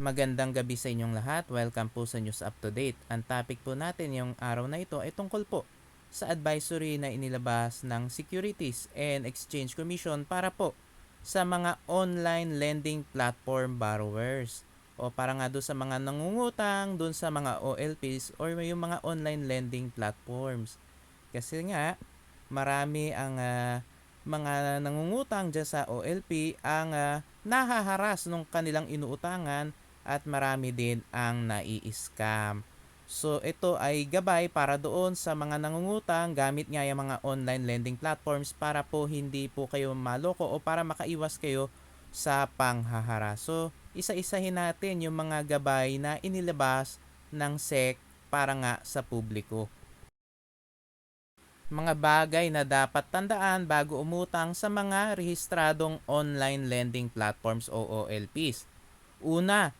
Magandang gabi sa inyong lahat. Welcome po sa News Up to Date. Ang topic po natin yung araw na ito ay tungkol po sa advisory na inilabas ng Securities and Exchange Commission para po sa mga online lending platform borrowers o para nga doon sa mga nangungutang, doon sa mga OLPs or yung mga online lending platforms. Kasi nga, marami ang ah, mga nangungutang dyan sa OLP ang ah, nahaharas nung kanilang inuutangan at marami din ang nai-scam. So ito ay gabay para doon sa mga nangungutang gamit nga yung mga online lending platforms para po hindi po kayo maloko o para makaiwas kayo sa panghaharas. So isa-isahin natin yung mga gabay na inilabas ng SEC para nga sa publiko mga bagay na dapat tandaan bago umutang sa mga rehistradong online lending platforms o OLPs. Una,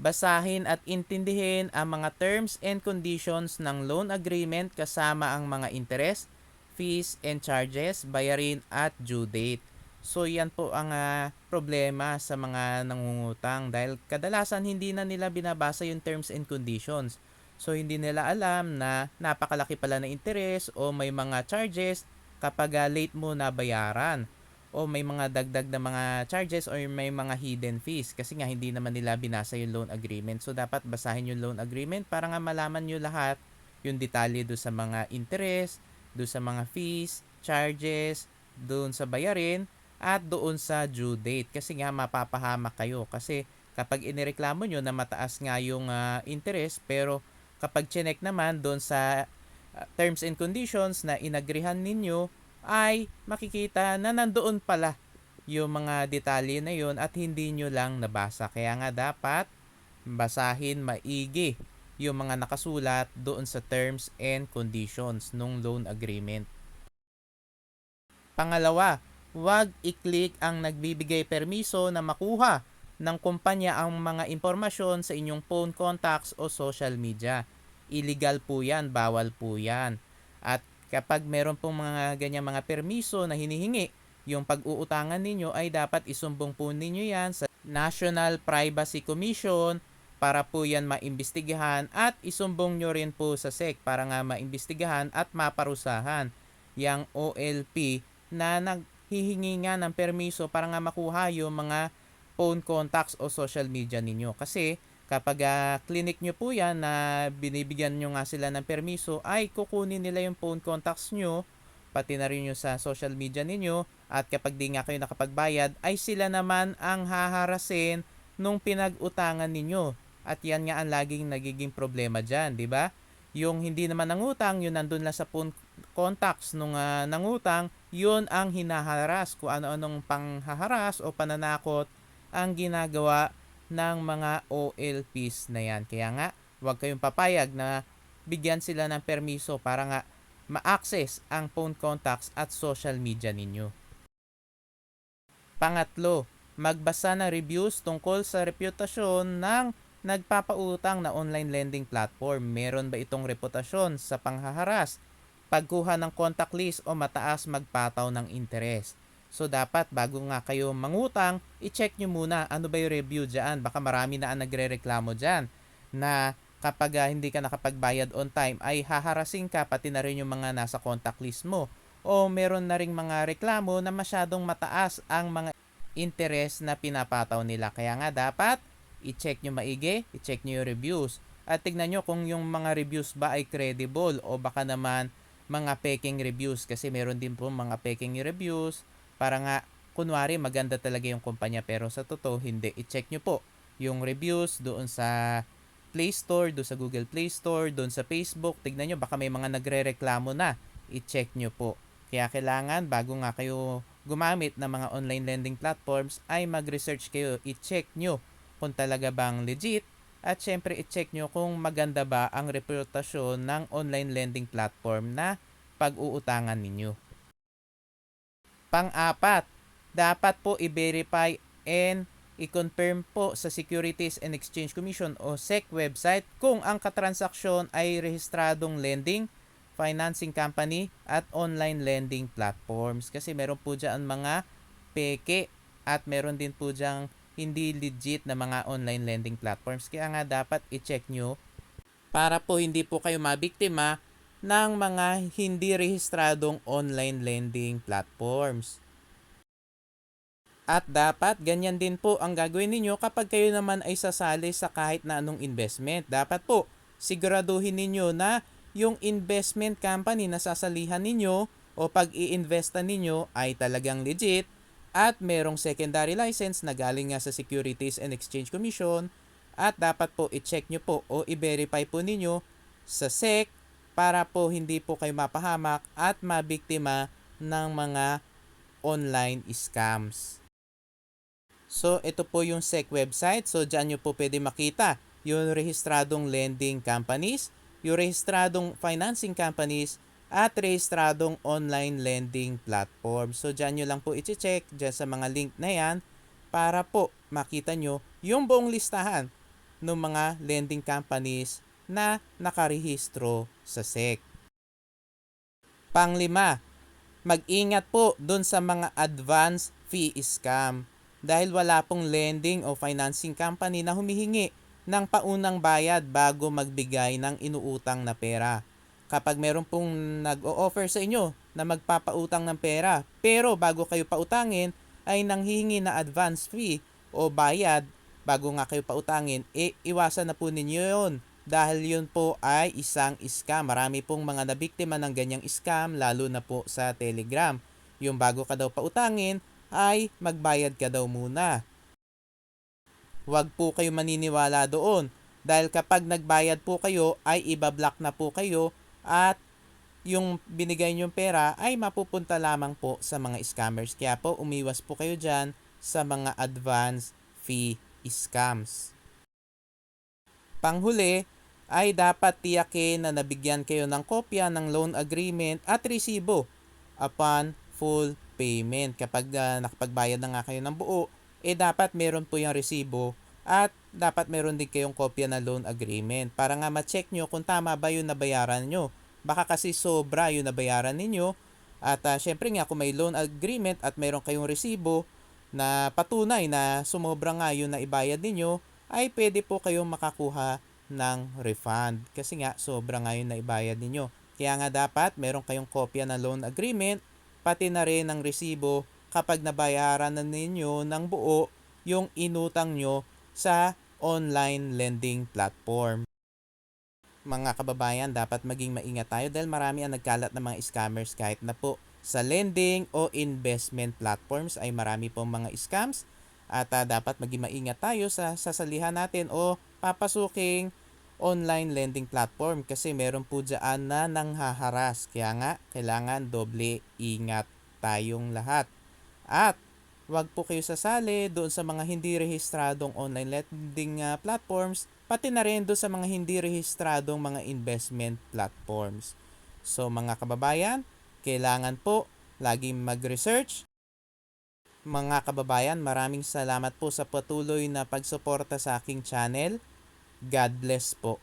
basahin at intindihin ang mga terms and conditions ng loan agreement kasama ang mga interest, fees and charges, bayarin at due date. So yan po ang ah, problema sa mga nangungutang dahil kadalasan hindi na nila binabasa yung terms and conditions. So hindi nila alam na napakalaki pala na interest o may mga charges kapag ah, late mo na bayaran o may mga dagdag na mga charges or may mga hidden fees. Kasi nga hindi naman nila binasa yung loan agreement. So dapat basahin yung loan agreement para nga malaman nyo lahat yung detalye do sa mga interest, do sa mga fees, charges, doon sa bayarin at doon sa due date. Kasi nga mapapahamak kayo. Kasi kapag inireklamo nyo na mataas nga yung ah, interest pero kapag chinek naman doon sa uh, terms and conditions na inagrihan ninyo ay makikita na nandoon pala yung mga detalye na yun at hindi nyo lang nabasa. Kaya nga dapat basahin maigi yung mga nakasulat doon sa terms and conditions ng loan agreement. Pangalawa, huwag i-click ang nagbibigay permiso na makuha ng kumpanya ang mga impormasyon sa inyong phone contacts o social media. Illegal po yan, bawal po yan. At kapag meron pong mga ganyan mga permiso na hinihingi, yung pag-uutangan ninyo ay dapat isumbong po ninyo yan sa National Privacy Commission para po yan maimbestigahan at isumbong nyo rin po sa SEC para nga maimbestigahan at maparusahan yung OLP na naghihingi nga ng permiso para nga makuha yung mga phone contacts o social media ninyo. Kasi kapag uh, clinic nyo po yan na binibigyan nyo nga sila ng permiso, ay kukunin nila yung phone contacts nyo, pati na rin yung sa social media ninyo, at kapag di nga kayo nakapagbayad, ay sila naman ang haharasin nung pinag-utangan ninyo. At yan nga ang laging nagiging problema dyan, di ba? Yung hindi naman nangutang, yun nandun lang sa phone contacts nung uh, nangutang, yun ang hinaharas, kung ano-anong panghaharas o pananakot ang ginagawa ng mga OLPs na yan. Kaya nga, huwag kayong papayag na bigyan sila ng permiso para nga ma-access ang phone contacts at social media ninyo. Pangatlo, magbasa ng reviews tungkol sa reputasyon ng nagpapautang na online lending platform. Meron ba itong reputasyon sa panghaharas, pagkuha ng contact list o mataas magpataw ng interes? So dapat bago nga kayo mangutang, i-check nyo muna ano ba yung review dyan. Baka marami na ang nagre-reklamo dyan na kapag uh, hindi ka nakapagbayad on time ay haharasin ka pati na rin yung mga nasa contact list mo. O meron na ring mga reklamo na masyadong mataas ang mga interest na pinapataw nila. Kaya nga dapat i-check nyo maigi, i-check nyo yung reviews. At tignan nyo kung yung mga reviews ba ay credible o baka naman mga peking reviews kasi meron din po mga peking reviews para nga kunwari maganda talaga yung kumpanya pero sa totoo hindi. I-check nyo po yung reviews doon sa Play Store, doon sa Google Play Store, doon sa Facebook. Tignan nyo, baka may mga nagre-reklamo na. I-check nyo po. Kaya kailangan, bago nga kayo gumamit ng mga online lending platforms, ay mag-research kayo. I-check nyo kung talaga bang legit. At syempre, i-check nyo kung maganda ba ang reputasyon ng online lending platform na pag-uutangan ninyo. Pang-apat, dapat po i-verify and i-confirm po sa Securities and Exchange Commission o SEC website kung ang katransaksyon ay rehistradong lending, financing company at online lending platforms. Kasi meron po dyan mga peke at meron din po dyan hindi legit na mga online lending platforms. Kaya nga dapat i-check nyo para po hindi po kayo mabiktima ng mga hindi rehistradong online lending platforms. At dapat ganyan din po ang gagawin ninyo kapag kayo naman ay sasali sa kahit na anong investment. Dapat po siguraduhin ninyo na yung investment company na sasalihan ninyo o pag i-investa ninyo ay talagang legit at merong secondary license na galing nga sa Securities and Exchange Commission at dapat po i-check nyo po o i-verify po ninyo sa SEC para po hindi po kayo mapahamak at mabiktima ng mga online scams. So, ito po yung SEC website. So, dyan nyo po pwede makita yung rehistradong lending companies, yung rehistradong financing companies, at rehistradong online lending platform. So, dyan nyo lang po i-check dyan sa mga link na yan para po makita nyo yung buong listahan ng mga lending companies na nakarehistro sa SEC. Panglima, mag-ingat po dun sa mga advance fee scam dahil wala pong lending o financing company na humihingi ng paunang bayad bago magbigay ng inuutang na pera. Kapag meron pong nag-o-offer sa inyo na magpapautang ng pera, pero bago kayo pautangin ay nanghihingi na advance fee o bayad bago nga kayo pautangin, e iwasan na po ninyo yon dahil yun po ay isang scam. Marami pong mga nabiktima ng ganyang scam lalo na po sa Telegram. Yung bago ka daw pautangin, ay magbayad ka daw muna. Huwag po kayo maniniwala doon dahil kapag nagbayad po kayo ay ibablock na po kayo at yung binigay niyong pera ay mapupunta lamang po sa mga scammers. Kaya po umiwas po kayo dyan sa mga advance fee scams. Panghuli ay dapat tiyakin na nabigyan kayo ng kopya ng loan agreement at resibo upon full payment. Kapag uh, nakapagbayad na nga kayo ng buo, eh dapat meron po yung resibo at dapat meron din kayong kopya ng loan agreement para nga ma-check nyo kung tama ba yung nabayaran nyo. Baka kasi sobra yung nabayaran ninyo at uh, syempre nga kung may loan agreement at meron kayong resibo na patunay na sumobra nga yung naibayad ninyo, ay pwede po kayong makakuha ng refund kasi nga sobra nga yung naibayad ninyo. Kaya nga dapat meron kayong kopya ng loan agreement pati na rin ang resibo kapag nabayaran na ninyo ng buo yung inutang nyo sa online lending platform. Mga kababayan, dapat maging maingat tayo dahil marami ang nagkalat ng mga scammers kahit na po sa lending o investment platforms ay marami pong mga scams at uh, dapat maging maingat tayo sa sasalihan natin o papasuking online lending platform kasi meron po dyan na nanghaharas. Kaya nga, kailangan doble ingat tayong lahat. At wag po kayo sasali doon sa mga hindi rehistradong online lending uh, platforms, pati na rin doon sa mga hindi rehistradong mga investment platforms. So mga kababayan, kailangan po laging mag-research. Mga kababayan, maraming salamat po sa patuloy na pagsuporta sa aking channel. God bless po.